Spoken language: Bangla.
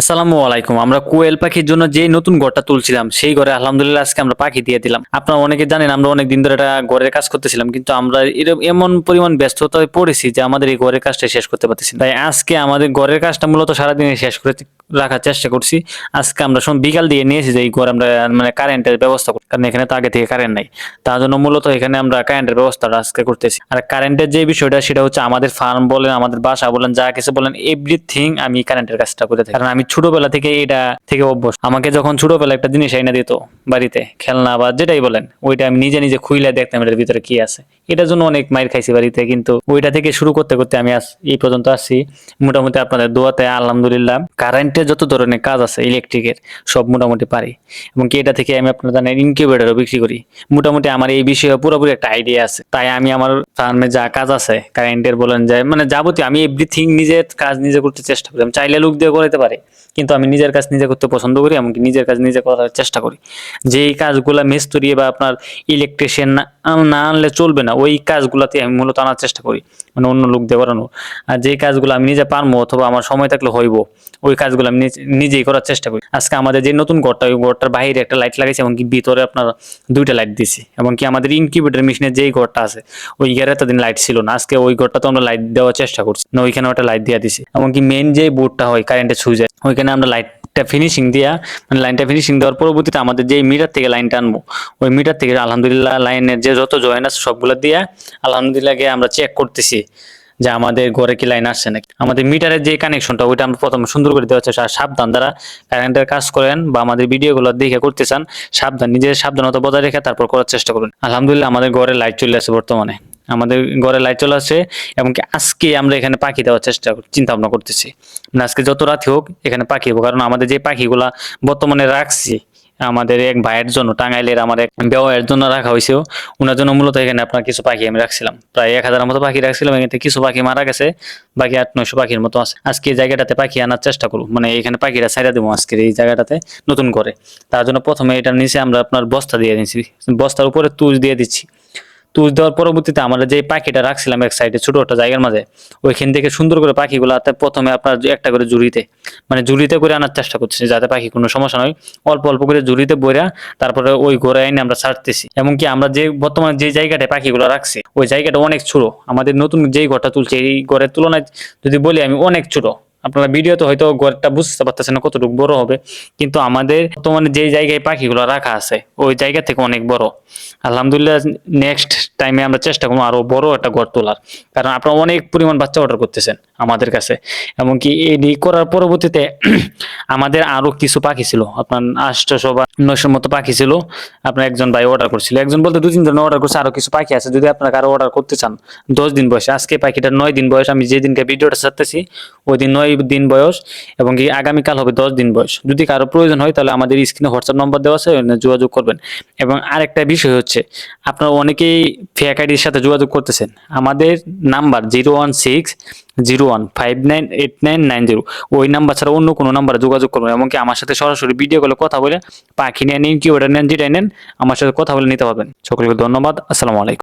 আসসালামু আলাইকুম। আমরা কোয়েল পাখির জন্য যে নতুন ঘরটা তুলছিলাম, সেই ঘরে আলহামদুলিল্লাহ আজকে আমরা পাখি দিয়ে দিলাম। আপনারা অনেকে জানেন, আমরা অনেক দিন ধরে একটা ঘরের কাজ করতেছিলাম, কিন্তু আমরা এমন পরিমাণ ব্যস্ততায় পড়েছি যে আমাদের এই ঘরের কাজটা শেষ করতে পারতেছি তাই আজকে আমাদের ঘরের কাজটা মূলত সারাদিনে শেষ করে রাখার চেষ্টা করছি। আজকে আমরা সব বিকাল দিয়ে নিয়েছি যে এই ঘর আমরা মানে কারেন্টের ব্যবস্থা করি কারণ এখানে তো আগে থেকে কারেন্ট নাই। তার জন্য মূলত এখানে আমরা কারেন্টের ব্যবস্থাটা আজকে করতেছি। আর কারেন্টের যে বিষয়টা, সেটা হচ্ছে আমাদের ফার্ম বলেন, আমাদের বাসা বলেন, যা কিছু বলেন এভরিথিং আমি কারেন্টের কাজটা করে থাকি। কারণ আমি ছোটবেলা থেকে এটা থেকে অভ্যস্ত। আমাকে যখন ছোটবেলা একটা জিনিস এনে দিত বাড়িতে, খেলনা বা যেটাই বলেন, ওইটা আমি নিজে নিজে খুইলে দেখতাম এটার ভিতরে কি আছে। এটার জন্য অনেক মাইর খাইছি বাড়িতে, কিন্তু ওইটা থেকে শুরু করতে করতে আমি আজ এই পর্যন্ত আসছি মোটামুটি আপনাদের দোয়াতে আলহামদুলিল্লাহ। কারেন্টের যত ধরনের কাজ আছে ইলেকট্রিকের সব মোটামুটি পারি। এবং কি এটা থেকে আমি আপনারা জানেন ইনকিউবেটারও বিক্রি করি। মোটামুটি আমার এই বিষয়ে পুরোপুরি একটা আইডিয়া আছে। তাই আমি আমার ফার্মে যা কাজ আছে কারেন্টের বলেন যে মানে যাবতীয় আমি এভরিথিং নিজের কাজ নিজে করতে চেষ্টা করি। আমি চাইলে লোক দিয়ে করতে পারি, কিন্তু আমি নিজের কাজ নিজে করতে পছন্দ করি, এমনকি নিজের কাজ নিজে করার চেষ্টা করি। যেই কাজগুলা মিস্ত্রি বা আপনার ইলেকট্রিশিয়ান না আনলে চলবে না ওই কাজগুলাতে আমি মূলত আনার চেষ্টা করি মানে অন্য লোক দিয়ে করানো আর যেই কাজগুলো আমি নিজে পারব অথবা আমার সময় থাকলে হইব, ওই কাজগুলো আমি নিজে- নিজেই করার চেষ্টা করি। আজকে আমাদের যে নতুন ঘরটা, ওই ঘরটার বাইরে একটা লাইট লাগাইছে এমনকি ভিতরে আপনার দুইটা লাইট দিছি এমনকি আমাদের ইনকিউবেটর মেশিনের যেই ঘরটা আছে, ওই ঘরে এতদিন লাইট ছিল না। আজকে ওই ঘরটা তো আমরা লাইট দেওয়ার চেষ্টা করছি। না, ওইখানে একটা লাইট দিয়ে দিছি এমনকি মেন যে বোর্ডটা হয় কারেন্টের সুইচে ওইখানে আমরা লাইটটা ফিনিশিং দিয়া মানে লাইনটা ফিনিশিং দেওয়ার পরবর্তীতে আমাদের যে মিটার থেকে লাইনটা আনব, ওই মিটার থেকে আলহামদুলিল্লাহ লাইনের যে যত জয়েন আছে সবগুলো দিয়া আলহামদুলিল্লাহ গিয়ে আমরা চেক করতেছি যে আমাদের ঘরে কি লাইন আসছে নাকি। আমাদের মিটারের যে কানেকশনটা ওইটা আমরা প্রথমে সুন্দর করে দেওয়া হচ্ছে সাবধান যারা কারেন্টের কাজ করেন বা আমাদের ভিডিওগুলো দেখে করতে চান, সাবধান, নিজের সাবধানতা বজায় রেখে তারপর করার চেষ্টা করুন। আলহামদুলিল্লাহ আমাদের ঘরে লাইট চলে আসে বর্তমানে। আমাদের ঘরে লাইট চলে আসে এমনকি আজকে আমরা এখানে পাখি দেওয়ার চেষ্টা চিন্তা ভাবনা করতেছি। মানে আজকে যত রাত হোক এখানে পাখি হব। কারণ আমাদের যে পাখিগুলা বর্তমানে রাখছি, আমাদের এক ভাইয়ের জন্য, টাঙ্গাইলের আমার এক বেওয়ের জন্য রাখা হয়েছে ওনার জন্য মূলত এখানে আপনার কিছু পাখি আমি রাখছিলাম। প্রায় এক হাজারের মতো পাখি রাখছিলাম, এখানে কিছু পাখি মারা গেছে, বাকি আট নয়শো পাখির মতো আছে। আজকে এই জায়গাটাতে পাখি আনার চেষ্টা করব। মানে এখানে পাখিরা ছাইরা দেবো আজকের এই জায়গাটাতে নতুন করে। তার জন্য প্রথমে এটা নিচে আমরা আপনার বস্তা দিয়ে দিচ্ছি বস্তার উপরে তুষ দিয়ে দিচ্ছি। তুষ দেওয়ার পরবর্তীতে আমরা যে পাখিটা রাখছিলাম এক সাইডে ছোট একটা জায়গার মাঝে, ওইখান থেকে সুন্দর করে পাখিগুলো প্রথমে আপনার একটা করে জুড়িতে মানে জুড়িতে করে আনার চেষ্টা করছি যাতে পাখি কোনো সমস্যা নয় অল্প অল্প করে জুড়িতে বইরা তারপরে ওই ঘরে আইনে আমরা ছাড়তেছি। এমনকি আমরা যে বর্তমানে যে জায়গাটায় পাখিগুলো রাখছি, ওই জায়গাটা অনেক ছোট। আমাদের নতুন যেই ঘরটা তুলছে, এই ঘরের তুলনায় যদি বলি আমি অনেক ছোট। আপনারা ভিডিওতে হয়তো ঘরটা বুঝতে পারতেছেন না কতটুকু বড় হবে, কিন্তু আমাদের বর্তমানে যে জায়গায় পাখিগুলো রাখা আছে, ওই জায়গা থেকে অনেক বড়। আলহামদুলিল্লাহ নেক্সট টাইমে আমরা চেষ্টা করব আরও বড় একটা ঘর তোলার, কারণ আপনারা অনেক পরিমাণ বাচ্চা অর্ডার করতেছেন আমাদের কাছে। এমনকি এই করার পরবর্তীতে আমাদের আরও কিছু পাখি ছিল, আপনার আটশোশো বা নয়শোর মতো পাখি ছিল, আপনার একজন ভাই অর্ডার করছিল। একজন বলতে দু, তিনজন অর্ডার করছে, আরও কিছু পাখি আছে, যদি আপনারা কারও অর্ডার করতে চান, দশ দিন বয়সে, আজকে পাখিটা নয় দিন বয়স, আমি যেদিনকে ভিডিওটা ছাড়তেছি, ওই দিন নয় দিন বয়স এবং কি আগামীকাল হবে দশ দিন বয়স। যদি কারও প্রয়োজন হয় তাহলে আমাদের স্ক্রিনে হোয়াটসঅ্যাপ নম্বর দেওয়া আছে যোগাযোগ করবেন। এবং আরেকটা বিষয় হচ্ছে, আপনারা অনেকেই ফেক আইডির সাথে যোগাযোগ করতেছেন। আমাদের number zero one six zero one five nine eight nine nine zero ওই নাম্বার ছাড়া অন্য কোনো নাম্বারে যোগাযোগ করবেন, এমনকি আমার সাথে সরাসরি ভিডিও কলে কথা বলে পাখি নিয়ে নিন, কি ওটা নেন, যেটাই নেন, আমার সাথে কথা বলে নিতে পারবেন। সকলকে ধন্যবাদ, আসসালামু আলাইকুম।